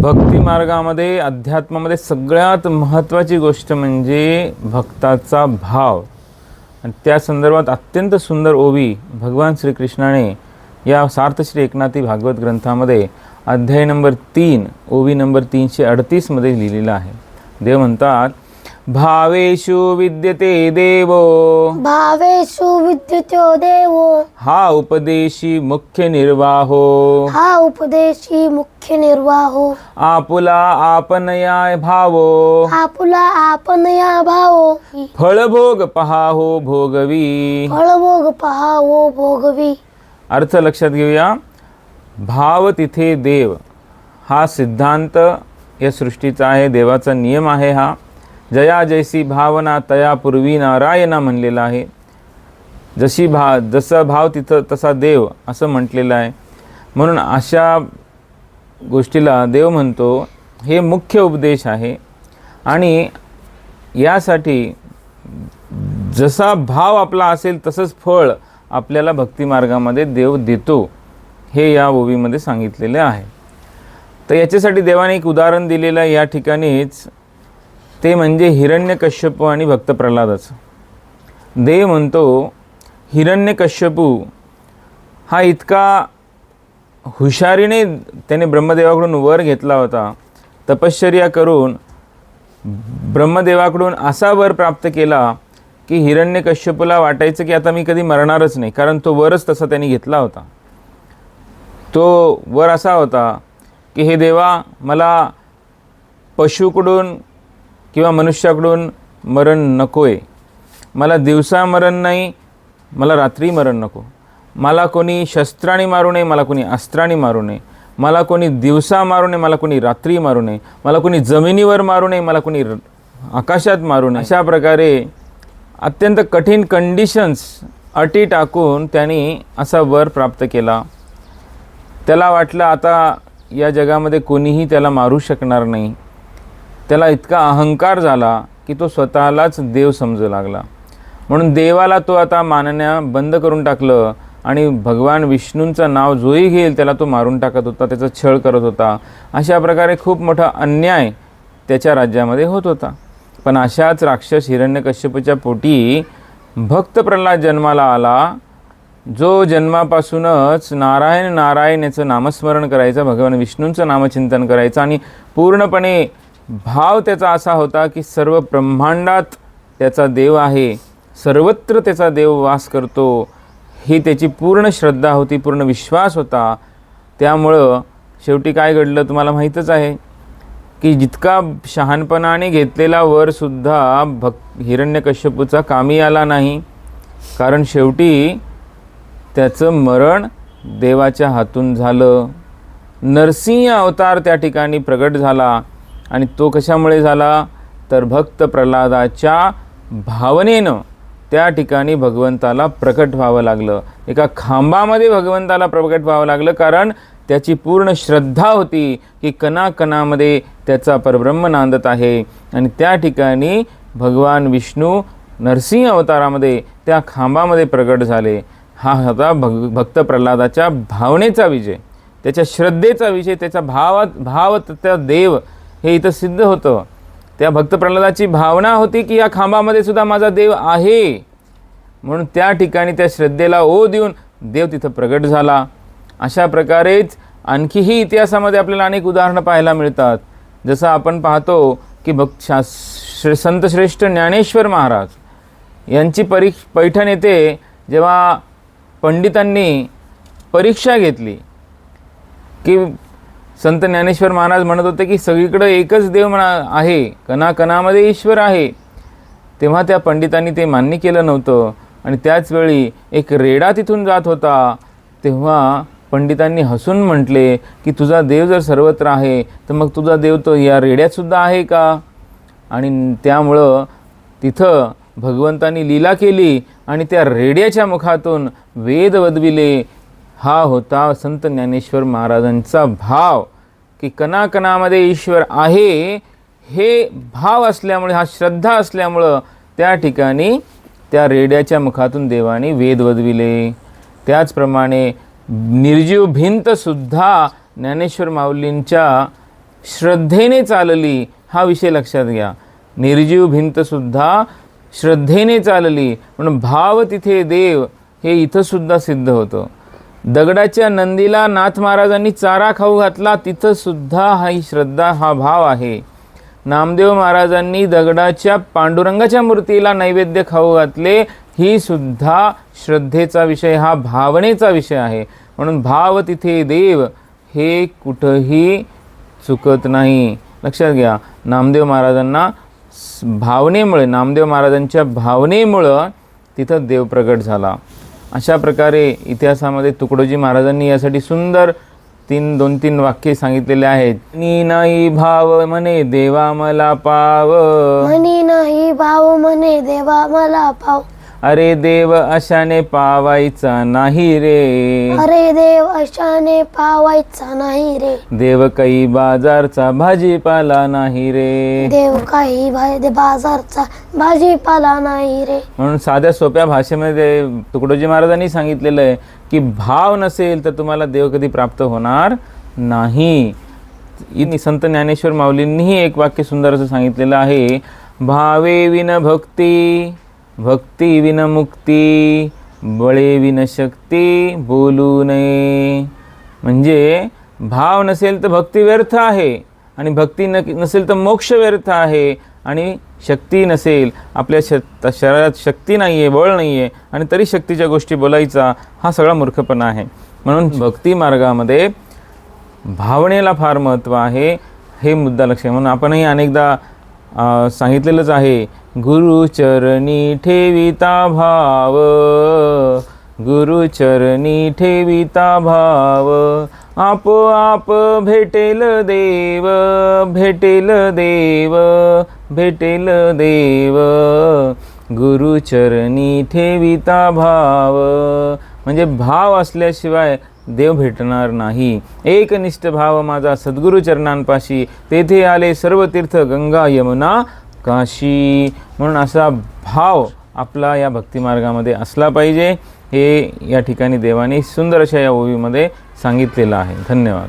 भक्ती मार्गामध्ये अध्यात्मामध्ये सगळ्यात महत्त्वाची गोष्ट म्हणजे भक्ताचा भाव. आणि त्या संदर्भात अत्यंत सुंदर ओवी भगवान श्रीकृष्णाने या सार्थश्री एकनाथी भागवत ग्रंथामध्ये अध्याय नंबर तीन ओवी नंबर तीनशे अडतीसमध्ये लिहिलेलं आहे. देव म्हणतात भावेषु विद्यते देवो। भावेषु विद्युतो देवो। हा उपदेशी मुख्य निर्वाहो। हा उपदेशी मुख्य निर्वाहो। आपुला आपनया भावो। आपुला आपण या भावो। फळभोग पहाहो भोगवी। फळभोग पहावो भोगवी। अर्थ लक्षात घेऊया. भाव तिथे देव. हा सिद्धांत या सृष्टीचा आहे देवाचा नियम आहे हा. जया जैसी भावना तया पूर्वी नारायणा म्हणलेला आहे. जशी भा जसा भाव तिथं तसा देव असं म्हटलेलं आहे. म्हणून अशा गोष्टीला देव म्हणतो हे मुख्य उपदेश आहे. आणि यासाठी जसा भाव आपला असेल तसंच फळ आपल्याला भक्तिमार्गामध्ये देव देतो हे या ओवीमध्ये सांगितलेले आहे. तर याच्यासाठी देवाने एक उदाहरण दिलेलं आहे. या ठिकाणीच ते म्हणजे हिरण्यकश्यपू आणि भक्त प्रल्हादाचं देव म्हणतो हिरण्यकश्यपू हा इतका हुशारीने त्याने ब्रह्मदेवाकडून वर घेतला होता तपश्चर्या करून ब्रह्मदेवाकडून असा वर प्राप्त केला की हिरण्यकश्यपूला वाटायचं की आता मी कधी मरणारच नाही कारण तो वरच तसा त्यांनी घेतला होता. तो वर असा होता की हे देवा मला पशुकडून किंवा मनुष्याकडून मरण नको आहे मला दिवसा मरण नाही मला रात्री मरण नको. मला कोणी शस्त्राने मारू नये मला कोणी अस्त्राने मारू नये. मला कोणी दिवसा मारू नये मला कोणी रात्री मारू नये. मला कोणी जमिनीवर मारू नये मला कोणी र- आकाशात मारू नये. अशा प्रकारे अत्यंत कठीण कंडिशन्स अटी टाकून त्यांनी असा वर प्राप्त केला. त्याला वाटलं आता या जगामध्ये कोणीही त्याला मारू शकणार नाही. त्याला इतका अहंकार झाला की तो स्वतःलाच देव समजू लागला. म्हणून देवाला तो आता मानण्या बंद करून टाकलं आणि भगवान विष्णूंचं नाव जोही घेईल त्याला तो मारून टाकत होता त्याचा छळ करत होता. अशा प्रकारे खूप मोठा अन्याय त्याच्या राज्यामध्ये होत होता. पण अशाच राक्षस हिरण्यकश्यपूच्या पोटी भक्त प्रल्हाद जन्माला आला जो जन्मापासूनच नारायण नारायण याचं नामस्मरण करायचं भगवान विष्णूंचं नामचिंतन करायचं आणि पूर्णपणे भाव त्याचा असा होता की सर्व ब्रह्मांडात त्याचा देव आहे सर्वत्र त्याचा देव वास करतो ही त्याची पूर्ण श्रद्धा होती पूर्ण विश्वास होता. त्यामुळं शेवटी काय घडलं तुम्हाला माहीतच आहे की जितका शहाणपणाने घेतलेला वरसुद्धा भक् हिरण्यकश्यपूचा कामी आला नाही. कारण शेवटी त्याचं मरण देवाच्या हातून झालं. नरसिंह अवतार त्या ठिकाणी प्रगट झाला. आणि तो कशामुळे झाला? तर भक्त प्रल्हादाच्या भावनेनं त्या ठिकाणी भगवंताला प्रकट व्हावं लागलं. एका खांबामध्ये भगवंताला प्रकट व्हावं लागलं कारण त्याची पूर्ण श्रद्धा होती की कणाकणामध्ये त्याचा परब्रह्म नांदत आहे. आणि त्या ठिकाणी भगवान विष्णू नरसिंह अवतारामध्ये त्या खांबामध्ये प्रगट झाले. हा होता भग भक्त प्रल्हादाच्या भावनेचा विजय. त्याच्या श्रद्धेचा विजय त्याचा भावात भाव त्या देव हे इथं सिद्ध होतं. त्या भक्त प्रल्हादाची भावना होती की या खांबामध्ये सुद्धा माझा देव आहे. म्हणून त्या ठिकाणी त्या श्रद्धेला ओ देऊन देव तिथं प्रगट झाला. अशा प्रकारेच आणखीही इतिहासामध्ये आपल्याला अनेक उदाहरणं पाहायला मिळतात. जसं आपण पाहतो की भक्त शा श्रे ज्ञानेश्वर महाराज यांची परीक्ष पैठण येथे जेव्हा पंडितांनी परीक्षा घेतली की संत ज्ञानेश्वर महाराज म्हणत होते की सगळीकडं एकच देव म्हणा आहे कणाकणामध्ये ईश्वर आहे. तेव्हा त्या पंडितांनी ते मान्य केलं नव्हतं आणि त्याचवेळी एक रेडा तिथून जात होता. तेव्हा पंडितांनी हसून म्हटले की तुझा देव जर सर्वत्र आहे तर मग तुझा देव तो या रेड्यातसुद्धा आहे का? आणि त्यामुळं तिथं भगवंतानी लीला केली आणि त्या रेड्याच्या मुखातून वेद वदविले. हा होता संत ज्ञानेश्वर महाराजांचा भाव की कणाकणामध्ये ईश्वर आहे हे भाव असल्यामुळे हा श्रद्धा असल्यामुळं त्या ठिकाणी त्या रेड्याच्या मुखातून देवाने वेद वदविले. त्याचप्रमाणे निर्जीव भिंतसुद्धा ज्ञानेश्वर माऊलींच्या श्रद्धेने चालली हा विषय लक्षात घ्या. निर्जीव भिंतसुद्धा श्रद्धेने चालली म्हणून भाव तिथे देव हे इथंसुद्धा सिद्ध होतं. दगडाच्या नंदीला नाथ महाराजांनी चारा खाऊ घातला तिथंसुद्धा हा ही श्रद्धा हा भाव आहे. नामदेव महाराजांनी दगडाच्या पांडुरंगाच्या मूर्तीला नैवेद्य खाऊ घातले ही सुद्धा श्रद्धेचा विषय हा भावनेचा विषय आहे. म्हणून भाव तिथे देव हे कुठंही चुकत नाही. लक्षात घ्या नामदेव महाराजांना भावनेमुळे नामदेव महाराजांच्या भावनेमुळं तिथं देव प्रगट झाला. अशा प्रकारे इतिहासामध्ये तुकडोजी महाराजांनी यासाठी सुंदर तीन दोन तीन वाक्ये सांगितलेले आहेत. नी नाही भाव म्हणे देवा मला पाव. म्हणी नाही भाव म्हणे देवा मला पाव. अरे देव अशाने पावायचा नाही रे. अरे देव अशाने पावायचा नाही रे. देव काही बाजारचा भाजीपाला नाही रे. देव काही भा- बाजारचा भाजीपाला नाही रे. म्हणून साध्या सोप्या भाषेमध्ये तुकडोजी महाराजांनी सांगितलेलं आहे की भाव नसेल तर तुम्हाला देव कधी प्राप्त होणार नाही. संत ज्ञानेश्वर माऊलींनीही एक वाक्य सुंदर असं सांगितलेलं आहे भावे विन भक्ती भक्ती विन मुक्ती बळे विन शक्ती बोलू नये. म्हणजे भाव नसेल तर भक्ती व्यर्थ आहे आणि भक्ती न नसेल तर मोक्ष व्यर्थ आहे आणि शक्ती नसेल आपल्या श शरीरात शक्ती नाही आहे बळ नाही आहे आणि तरी शक्तीच्या गोष्टी बोलायचा हा सगळा मूर्खपणा आहे. म्हणून भक्ती मार्गामध्ये भावनेला फार महत्त्व आहे हे मुद्दा लक्ष म्हणून आपणही अनेकदा सांगितलेलंच आहे गुरुचरणी ठेविता भाव. गुरुचरणी ठेविता भाव. आपोआप भेटेल देव भेटेल देव भेटेल देव. गुरुचरणी ठेविता भाव. म्हणजे भाव असल्याशिवाय देव भेटणार नाही. एकनिष्ठ भाव माझा सद्गुरु चरणांपाशी. तेथे आले सर्व तीर्थ गंगा यमुना काशी. म्हणून असा भाव आपला या भक्तिमार्गामध्ये असला पाहिजे. हे या ठिकाणी देवाने सुंदर अशा या ओवीमध्ये सांगितलेलं आहे. धन्यवाद.